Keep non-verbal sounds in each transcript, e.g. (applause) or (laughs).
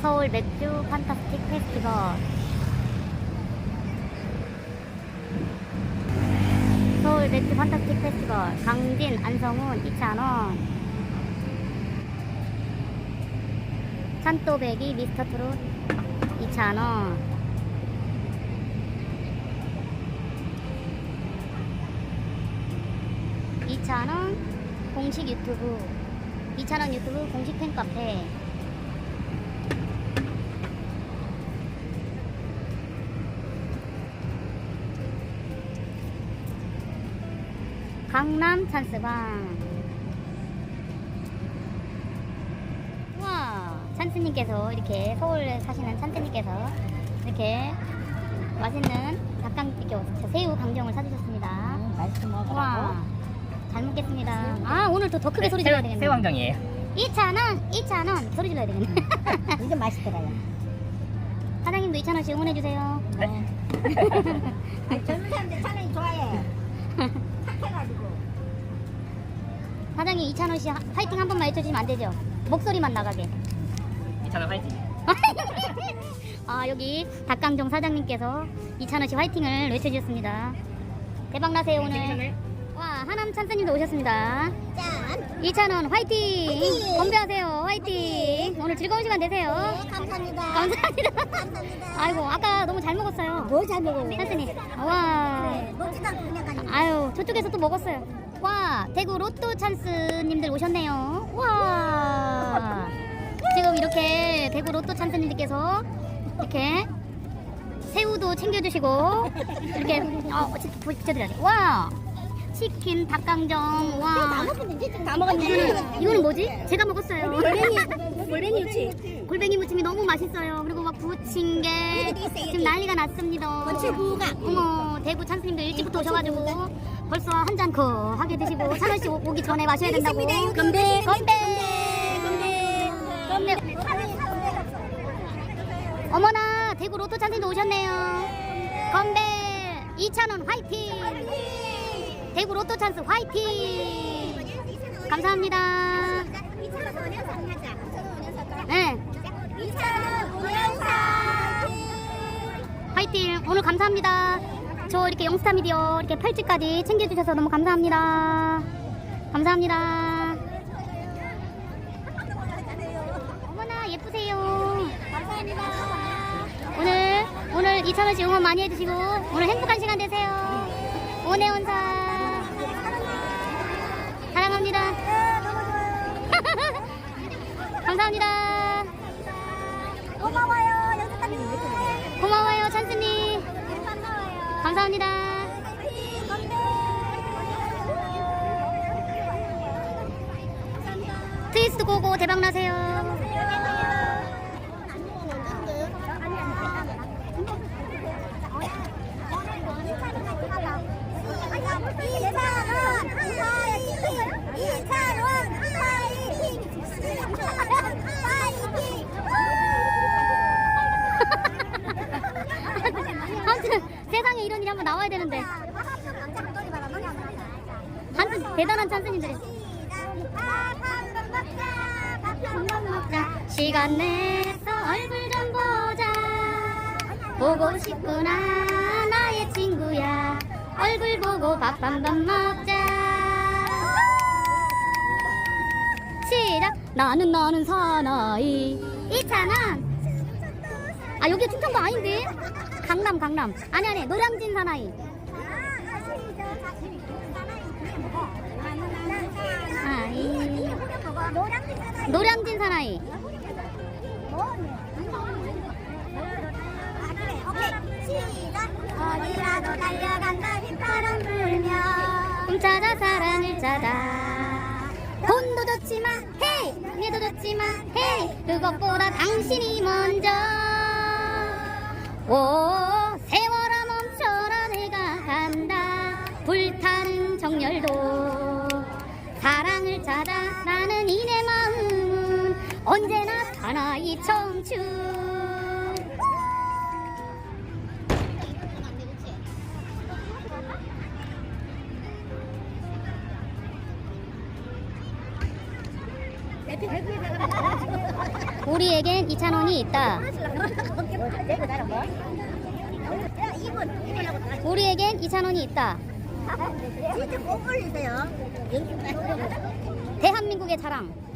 서울 맥주 판타스틱 페스티벌. 서울 맥주 판타스틱 페스티벌. 강진 안성훈 2,000원. 찬또배기 미스터 트롯 2,000원. 이천원 공식 유튜브. 2,000원 유튜브 공식 팬카페 강남 찬스방 우와 찬스님께서 이렇게 서울에 사시는 찬스님께서 이렇게 맛있는 닭강 이렇게 새우 강정을 사주셨습니다 맛있게 먹으라고. 우와 잘 먹겠습니다 아 오늘 더, 더 크게 소리 질러야 되겠네 새우 강정이에요. 2,000원 2,000원 소리 질러야 되겠네 이게 맛있더라요. (laughs) 사장님도 2,000원씩 응원해주세요 네. (laughs) 젊은 사람들 차라리 좋아해. (laughs) 사장님 2,000원씩 파이팅 한 번만 해주시면 안 되죠? 목소리만 나가게 2,000원 화이팅. (laughs) 아 여기 닭강정 사장님께서 2,000원씩 화이팅을 외쳐주셨습니다 대박 나세요 오늘 와 하남 찬스님도 오셨습니다 짠. 2,000원 화이팅 화이팅! 건배하세요 화이팅 오늘 즐거운 시간 되세요 네, 감사합니다. 감사합니다 감사합니다. (laughs) 아이고 아까 너무 잘 먹었어요 뭐잘 먹어요? 찬스님 와 네, 먹지도 않고 그냥 가니까. 아유 저쪽에서 또 먹었어요 와 대구 로또 찬스님들 오셨네요. 와. 지금 이렇게 대구 로또 찬스님들께서 이렇게 새우도 챙겨주시고 이렇게 어 보여드려야 돼와. 치킨 닭강정. 와. 먹었는데 다 이거는, 이거는 뭐지? 제가 먹었어요 골뱅이, 유치. 골뱅이 무침이 너무 맛있어요 그리고 막 여기. 지금 난리가 났습니다 고추부가. 어머 대구 찬스님들 일찍부터 오셔가지고 벌써 한 잔 거 하게 드시고 찬원 씨 오- 오기 전에 마셔야 된다고. 건배. 건배 건배 건배. 어머나 대구 로또 찬스님도 오셨네요. 건배 2,000원 화이팅. 대구 로또 찬스 화이팅. 감사합니다. 네. 화이팅! 오늘 감사합니다. 저 이렇게 영스타 미디어 이렇게 팔찌까지 챙겨주셔서 너무 감사합니다. 감사합니다. 어머나 예쁘세요. 감사합니다. 오늘 오늘 2,000원씩 응원 많이 해주시고 오늘 행복한 시간 되세요. 오네온사 사랑합니다. (laughs) 감사합니다. 고마워요, 연습하님. 고마워요 찬스님. 감사합니다. 트위스트 고고 대박 나세요. 먹자 시간 내서 얼굴 좀 보자. 보고 싶구나 나의 친구야. 얼굴 보고 밥 한 번 먹자. 시작. 나는 나는 사나이. 이찬원. 아 여기 충청도 아닌데? 강남 강남. 아니 아니 노량진 사나이 아이 노량진 사나이. 어디라도 달려간다 휘파람 불며 꿈찾아 사랑을 짜다. 돈도 좋지만 헤이 명예도 좋지만 헤이 그것보다 당신이 먼저. 오 세월아 멈춰라 내가 간다. 불타는 정열도 언제나 사나이 청춘 우리에겐 2,000원이 있다. 우리에겐 2,000원이 있다. 대한민국의 자랑.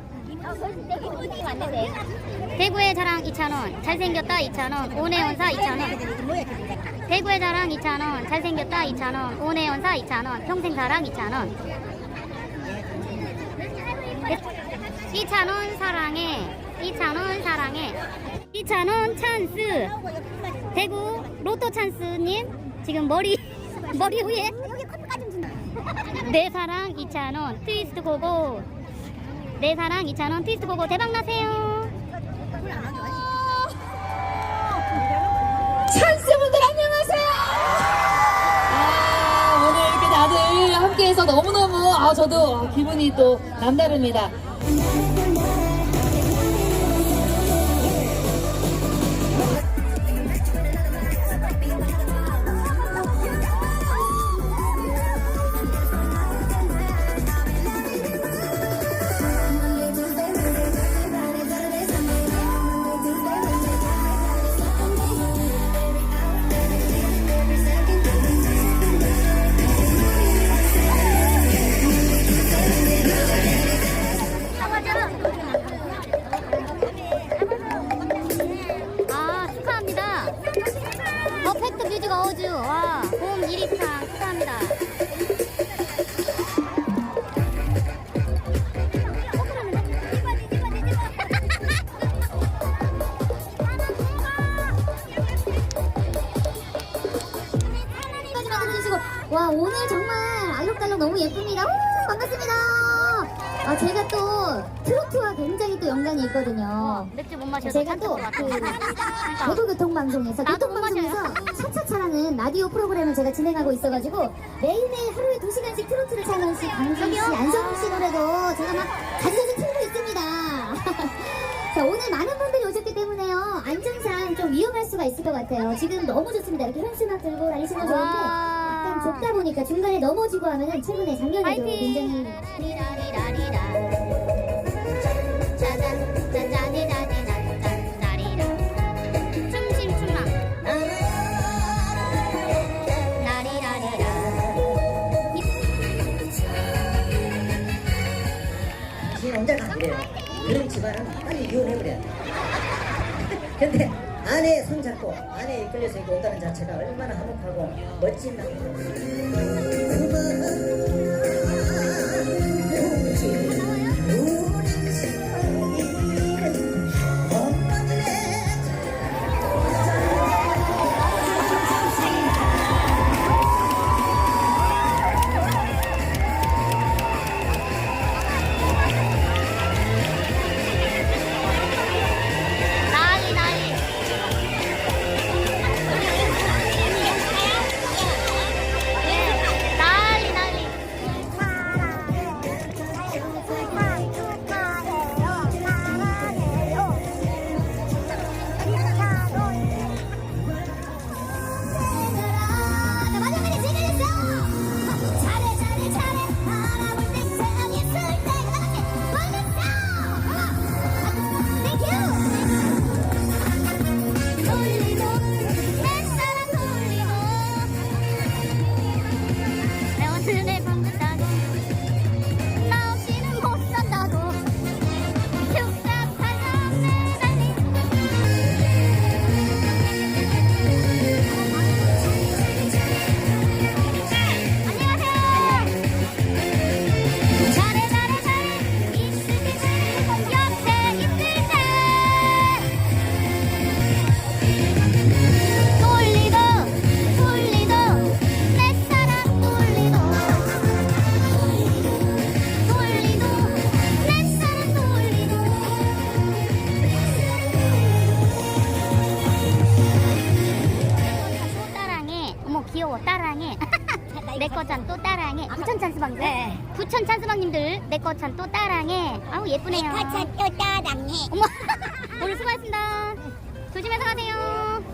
대구의 자랑 2,000원. 잘생겼다 2,000원. 오네온사 2,000원. 대구의 자랑 2,000원. 잘생겼다 2,000원. 오네온사 2,000원. 평생 사랑 2,000원. 2,000원 사랑해. 2,000원 사랑해. 2,000원 찬스. 대구 로또 찬스님 지금 머리 머리 위에 내 사랑 2,000원 트위스트 고고 내 사랑 2,000원 트위스트 고고 대박 나세요. 찬스분들 안녕하세요. 아, 오늘 이렇게 다들 함께해서 너무너무 아 저도 아, 기분이 또 남다릅니다. 뮤직 어워즈 와봄 1위상 축하합니다. 와 오늘 정말 알록달록 너무 예쁩니다. 오, 반갑습니다. 아 제가 또 트로트와 굉장히 또 연관이 있거든요. 맥주 못 마셔서 제가 또것 그. 대구 교통방송에서 나도 못 교통방송에서 (laughs) 차차차라는 라디오 프로그램을 제가 진행하고 있어가지고 매일매일 하루에 두 시간씩 트로트를 차는 씨, 강준 씨? 안성훈 씨 노래도 제가 막 가져서 틀고 있습니다. (laughs) 자 오늘 많은 분들이 오셨기 때문에요 안전상 좀 위험할 수가 있을 것 같아요. 지금 너무 좋습니다. 이렇게 현수막 들고 다니시면 좋은데 좁다 보니까 중간에 넘어지고 하면은 최근에 작년에도! 굉장히 이렇게 온다는 자체가 얼마나 화목하고 멋진 부천 찬스방님들 내꺼찬 또 따랑해. 아우 예쁘네요. 내거찬또 따랑해. 어머 (laughs) 오늘 수고하셨습니다. 조심해서 가세요.